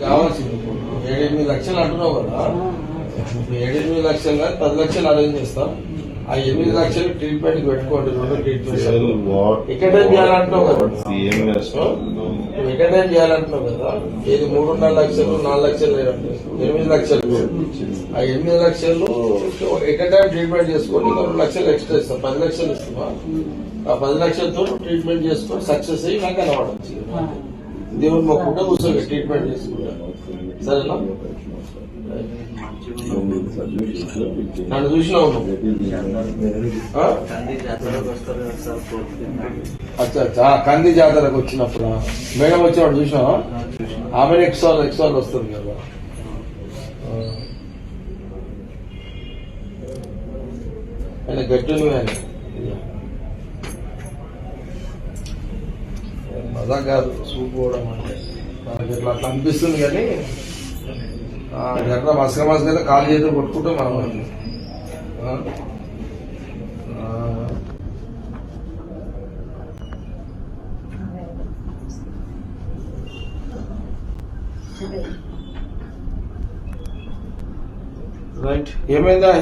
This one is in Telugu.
కావాల్సింది ఏడెనిమిది లక్షలు అంటున్నావు కదా. ఏడెనిమిది లక్షలు కాదు పది లక్షలు అరేంజ్ చేస్తాం. ఆ ఎనిమిది లక్షలు ట్రీట్మెంట్ పెట్టుకోండి రెండు ట్రీట్మెంట్. ఎక్కడేం చేయాలంటున్నావు కదా? నువ్వు ఎక్కడేం చేయాలంటున్నావు కదా? ఏది మూడున్నర లక్షలు నాలుగు లక్షలు ఎనిమిది లక్షలు. ఆ ఎనిమిది లక్షలు టైం ట్రీట్మెంట్ చేసుకొని రెండు లక్షలు ఎక్స్ట్రా ఇస్తాం. పది లక్షలు ఇస్తామా? ఆ పది లక్షలతో ట్రీట్మెంట్ చేసుకొని సక్సెస్ అయ్యి నాకు కనబడచ్చు దేవుడు మా మొక్కుంటే కూర్చోండి ట్రీట్మెంట్ చేసుకుంటాను సరేనా? నన్ను చూసినా అచ్చా అచ్చా. కంది జాతరకు వచ్చినప్పుడు మేడం వచ్చేవాడు చూసినావా? ఆమె ఎక్స్వాల్ ఎక్స్వాల్ వస్తుంది కదా. ఆయన గట్టి నువ్వు మజా కాదు చూపుకోవడం అంటే. మనకి ఇట్లా అట్లా అనిపిస్తుంది కానీ ఎట్లా మసక మసక అయితే కాలు చేతులు కొట్టుకుంటాం మనం. రైట్ ఏమైందా